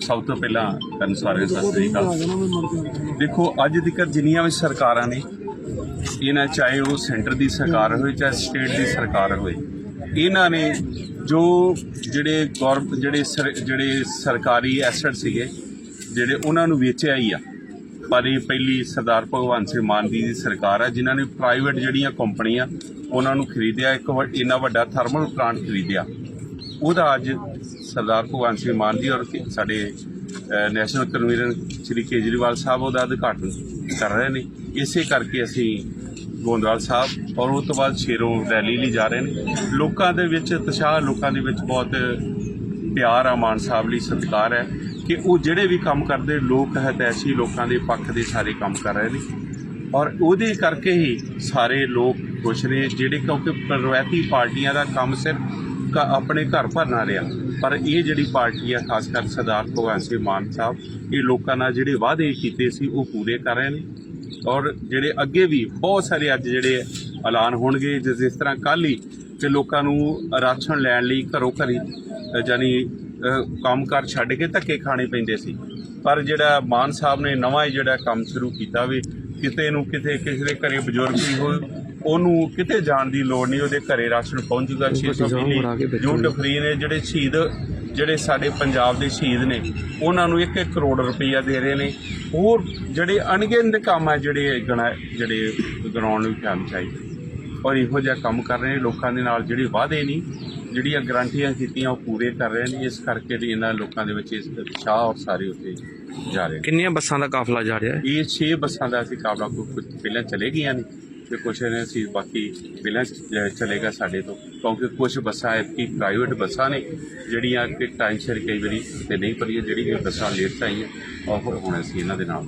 ਸਭ ਤੋਂ ਪਹਿਲਾਂ ਤੁਹਾਨੂੰ ਸਾਰਿਆਂ ਨੂੰ ਸਤਿ ਸ੍ਰੀ ਅਕਾਲ। ਦੇਖੋ, ਅੱਜ ਤੱਕ ਜਿੰਨੀਆਂ ਵੀ ਸਰਕਾਰਾਂ ਨੇ, ਇਹਨਾਂ ਚਾਹੇ ਉਹ ਸੈਂਟਰ ਦੀ ਸਰਕਾਰ ਹੋਵੇ ਚਾਹੇ ਸਟੇਟ ਦੀ ਸਰਕਾਰ ਹੋਵੇ, ਇਹਨਾਂ ਨੇ ਜੋ ਜਿਹੜੇ ਗੌਰ ਜਿਹੜੇ ਸਰ- ਜਿਹੜੇ ਸਰਕਾਰੀ ਐਸੈਟ ਸੀਗੇ, ਜਿਹੜੇ ਉਹਨਾਂ ਨੂੰ ਵੇਚਿਆ ਹੀ ਆ। ਪਰ ਇਹ ਪਹਿਲੀ ਸਰਦਾਰ ਭਗਵੰਤ ਸਿੰਘ ਮਾਨ ਦੀ ਦੀ ਸਰਕਾਰ ਆ, ਜਿਨ੍ਹਾਂ ਨੇ ਪ੍ਰਾਈਵੇਟ ਜਿਹੜੀਆਂ ਕੰਪਨੀਆਂ ਉਹਨਾਂ ਨੂੰ ਖਰੀਦਿਆ, ਇੱਕ ਇੰਨਾ ਵੱਡਾ ਥਰਮਲ ਪਲਾਂਟ ਖਰੀਦਿਆ। ਉਹਦਾ ਅੱਜ ਸਰਦਾਰ ਭਗਵੰਤ ਸਿੰਘ ਮਾਨ ਜੀ ਔਰ ਸਾਡੇ ਨੈਸ਼ਨਲ ਕਨਵੀਨਰ ਸ਼੍ਰੀ ਕੇਜਰੀਵਾਲ ਸਾਹਿਬ ਉਹਦਾ ਉਦਘਾਟਨ ਕਰ ਰਹੇ ਨੇ। ਇਸੇ ਕਰਕੇ ਅਸੀਂ ਗੋਂਦਵਾਲ ਸਾਹਿਬ ਔਰ ਉਹ ਤੋਂ ਬਾਅਦ ਸ਼ੇਰੋਂ ਰੈਲੀ ਲਈ ਜਾ ਰਹੇ ਨੇ। ਲੋਕਾਂ ਦੇ ਵਿੱਚ ਉਤਸ਼ਾਹ ਲੋਕਾਂ ਦੇ ਵਿੱਚ ਬਹੁਤ ਪਿਆਰ ਆ ਮਾਨ ਸਾਹਿਬ ਲਈ, ਸਤਿਕਾਰ ਹੈ ਕਿ ਉਹ ਜਿਹੜੇ ਵੀ ਕੰਮ ਕਰਦੇ, ਲੋਕ ਹਤੈਸ਼ੀ ਲੋਕਾਂ ਦੇ ਪੱਖ ਦੇ ਸਾਰੇ ਕੰਮ ਕਰ ਰਹੇ ਨੇ। ਔਰ ਉਹਦੇ ਕਰਕੇ ਹੀ ਸਾਰੇ ਲੋਕ ਖੁਸ਼ ਨੇ, ਜਿਹੜੇ ਕਿਉਂਕਿ ਰਵਾਇਤੀ ਪਾਰਟੀਆਂ ਦਾ ਕੰਮ ਸਿਰਫ ਆਪਣੇ ਘਰ ਭਰਨਾ ਰਿਹਾ। ਪਰ ਇਹ ਜਿਹੜੀ ਪਾਰਟੀ ਆ ਖਾਸ ਕਰ ਸਰਦਾਰ ਭਗਵੰਤ ਸਿੰਘ ਮਾਨ ਸਾਹਿਬ ਇਹ ਲੋਕਾਂ ਨਾਲ ਜਿਹੜੇ ਵਾਅਦੇ ਕੀਤੇ ਸੀ ਉਹ ਪੂਰੇ ਕਰ ਰਹੇ ਨੇ। ਔਰ ਜਿਹੜੇ ਅੱਗੇ ਵੀ ਬਹੁਤ ਸਾਰੇ ਅੱਜ ਜਿਹੜੇ ਐਲਾਨ ਹੋਣਗੇ ਜਿਸ ਜਿਸ ਤਰ੍ਹਾਂ ਕੱਲ੍ਹ ਹੀ ਕਿ ਲੋਕਾਂ ਨੂੰ ਰਾਸ਼ਨ ਲੈਣ ਲਈ ਘਰੋਂ ਘਰੀ ਅ, ਜਾਨੀ ਅ, ਕੰਮਕਾਰ ਛੱਡ ਕੇ ਧੱਕੇ ਖਾਣੇ ਪੈਂਦੇ ਸੀ। ਪਰ ਜਿਹੜਾ ਮਾਨ ਸਾਹਿਬ ਨੇ ਨਵਾਂ ਹੀ ਜਿਹੜਾ ਕੰਮ ਸ਼ੁਰੂ ਕੀਤਾ ਵੀ ਕਿਤੇ ਨੂੰ ਕਿਤੇ ਕਿਸੇ ਦੇ ਘਰੇ ਬਜ਼ੁਰਗ ਵੀ ਹੋਏ ਉਹਨੂੰ ਕਿਤੇ ਜਾਣ ਦੀ ਲੋੜ ਨਹੀਂ ਉਹਦੇ ਘਰੇ ਰਾਸ਼ਨ ਪਹੁੰਚੂਗਾ 600 ਮਿਲੀ ਜੂਟ ਫਰੀ ਨੇ ਜਿਹੜੇ ਸ਼ਹੀਦ ਜਿਹੜੇ ਸਾਡੇ ਪੰਜਾਬ ਦੇ ਸ਼ਹੀਦ ਨੇ ਉਹਨਾਂ ਨੂੰ 1-1 ਕਰੋੜ ਰੁਪਈਆ ਦੇ ਰਹੇ ਨੇ। ਹੋਰ ਜਿਹੜੇ ਅਣਗਿਣਤ ਕੰਮ ਆ ਜਿਹੜੇ ਗਣਾ ਜਿਹੜੇ ਗਣਾਉਣ ਨੂੰ ਕੰਮ ਚਾਹੀਦੇ ਔਰ ਇਹੋ ਜਿਹਾ ਕੰਮ ਕਰ ਰਹੇ ਨੇ ਲੋਕਾਂ ਦੇ ਨਾਲ ਜਿਹੜੇ ਵਾਅਦੇ ਨਹੀਂ ਜਿਹੜੀਆਂ ਗਰੰਟੀਆਂ ਕੀਤੀਆਂ ਉਹ ਪੂਰੇ ਕਰ ਰਹੇ ਨੇ। ਇਸ ਕਰਕੇ ਵੀ ਇਹਨਾਂ ਲੋਕਾਂ ਦੇ ਵਿੱਚ ਇਸ ਉਤਸ਼ਾਹ ਔਰ ਸਾਰੇ ਉੱਤੇ ਜਾ ਰਹੇ ਨੇ। ਕਿੰਨੀਆਂ ਬੱਸਾਂ ਦਾ ਕਾਫਲਾ ਜਾ ਰਿਹਾ ਹੈ? ਇਹ 6 ਬੱਸਾਂ ਦਾ ਅਸੀਂ ਕਾਬਲਾ ਕੋ ਕੁਝ ਪਹਿਲਾਂ ਚਲੇ ਗਈਆਂ ਨੇ। ਤੇ ਕੁਛ ਨੇ ਅਸੀਂ ਬਾਕੀ ਪਹਿਲਾਂ ਚਲੇਗਾ ਸਾਡੇ ਤੋਂ। ਕਿਉਂਕਿ ਕੁਝ ਬੱਸਾਂ ਐਤਕੀ ਪ੍ਰਾਈਵੇਟ ਬੱਸਾਂ ਨੇ, ਜਿਹੜੀਆਂ ਕਿ ਟਾਈਮ ਸਿਰ ਕਈ ਵਾਰੀ ਤੇ ਨਹੀਂ ਭਰੀਆਂ, ਜਿਹੜੀਆਂ ਬੱਸਾਂ ਲੇਟ ਆਈਆਂ, ਉਹ ਹੁਣ ਅਸੀਂ ਇਹਨਾਂ ਦੇ ਨਾਲ